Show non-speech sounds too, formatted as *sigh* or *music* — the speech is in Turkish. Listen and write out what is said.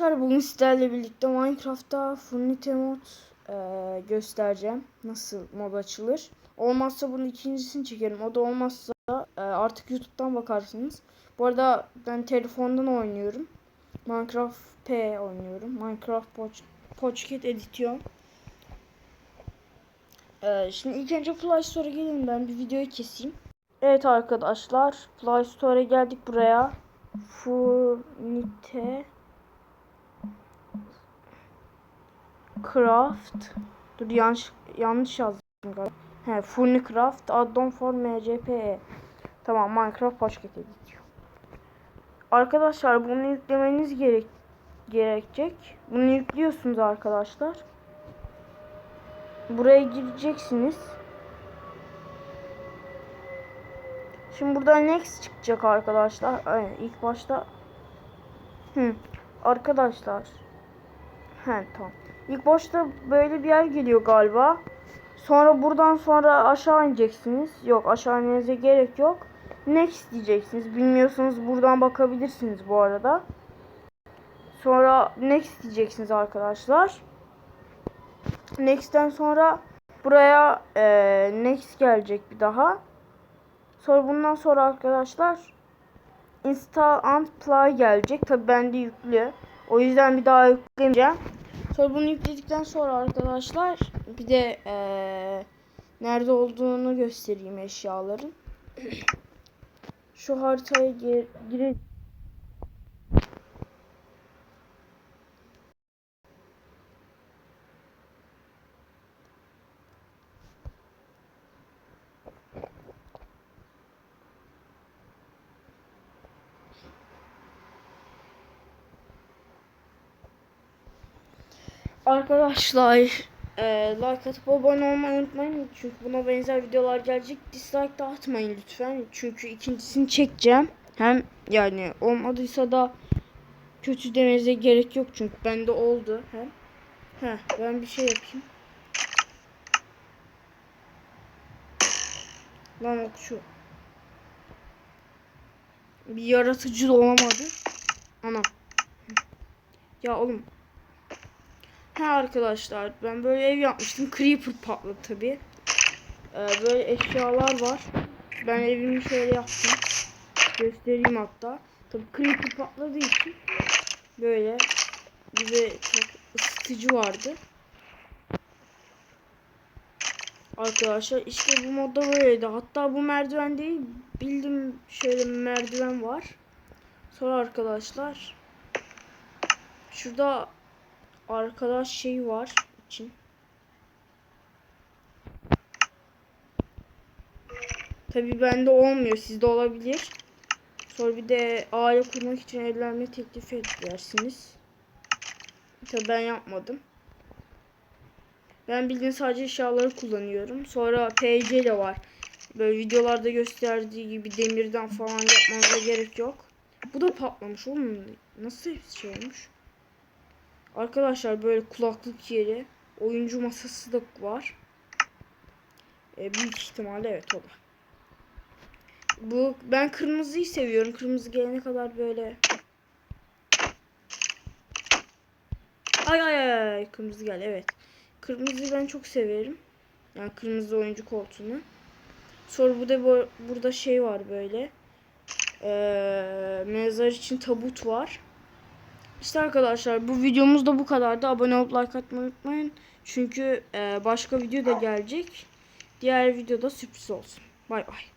Arkadaşlar bugün sizlerle birlikte Minecraft'ta Funite mod e, göstereceğim. Nasıl mod açılır. Olmazsa bunun ikincisini çekerim. O da olmazsa e, artık YouTube'dan bakarsınız. Bu arada ben telefondan oynuyorum. Minecraft P oynuyorum. Minecraft Pocket Edition. E, şimdi ilk önce Play Store'a gelin ben bir videoyu keseyim. Evet arkadaşlar Play Store'a geldik buraya. Funite Craft. Dur yanlış yanlış yazdım galiba. He, Funicraft addon for MCPE. Tamam Minecraft Pocket Edition. Arkadaşlar bunu yüklemeniz gerek gerekecek. Bunu yüklüyorsunuz arkadaşlar. Buraya gireceksiniz. Şimdi burada next çıkacak arkadaşlar. Aynen ilk başta Hı. Arkadaşlar. He tamam. İlk başta böyle bir yer geliyor galiba. Sonra buradan sonra aşağı ineceksiniz. Yok aşağı inmenize gerek yok. Next diyeceksiniz. Bilmiyorsanız buradan bakabilirsiniz bu arada. Sonra next diyeceksiniz arkadaşlar. Next'ten sonra buraya e, next gelecek bir daha. Sonra bundan sonra arkadaşlar install and play gelecek. Tabi bende yüklü. O yüzden bir daha yüklemeyeceğim. Bunu yükledikten sonra arkadaşlar bir de ee, nerede olduğunu göstereyim eşyaların. *clears throat* Şu haritaya gir, gire Arkadaşlar e, like atıp abone olmayı unutmayın. Çünkü buna benzer videolar gelecek. Dislike de atmayın lütfen. Çünkü ikincisini çekeceğim. Hem yani olmadıysa da kötü demenize gerek yok. Çünkü bende oldu. Hem. Heh, ben bir şey yapayım. Lan okçu. Bir yaratıcı da olamadı. Ana. Ya oğlum Ha arkadaşlar ben böyle ev yapmıştım. Creeper patladı tabi. Ee, böyle eşyalar var. Ben evimi şöyle yaptım. Göstereyim hatta. Tabi Creeper patladığı için böyle bize çok ısıtıcı vardı. Arkadaşlar işte bu modda böyleydi. Hatta bu merdiven değil bildim şöyle merdiven var. Sonra arkadaşlar şurada arkadaş şey var için. Tabi bende olmuyor. Sizde olabilir. Sonra bir de aile kurmak için evlenme teklif edersiniz. Tabi ben yapmadım. Ben bildiğin sadece eşyaları kullanıyorum. Sonra PC de var. Böyle videolarda gösterdiği gibi demirden falan yapmanıza gerek yok. Bu da patlamış oğlum. Nasıl şey olmuş? Arkadaşlar böyle kulaklık yeri. Oyuncu masası da var. E, büyük ihtimalle evet o da. Bu ben kırmızıyı seviyorum. Kırmızı gelene kadar böyle. Ay ay ay kırmızı gel evet. Kırmızıyı ben çok severim. Yani kırmızı oyuncu koltuğunu. Sonra bu da bu, burada şey var böyle. Ee, mezar için tabut var. İşte arkadaşlar bu videomuz da bu kadardı. Abone olup like atmayı unutmayın. Çünkü e, başka video da gelecek. Diğer videoda sürpriz olsun. Bay bay.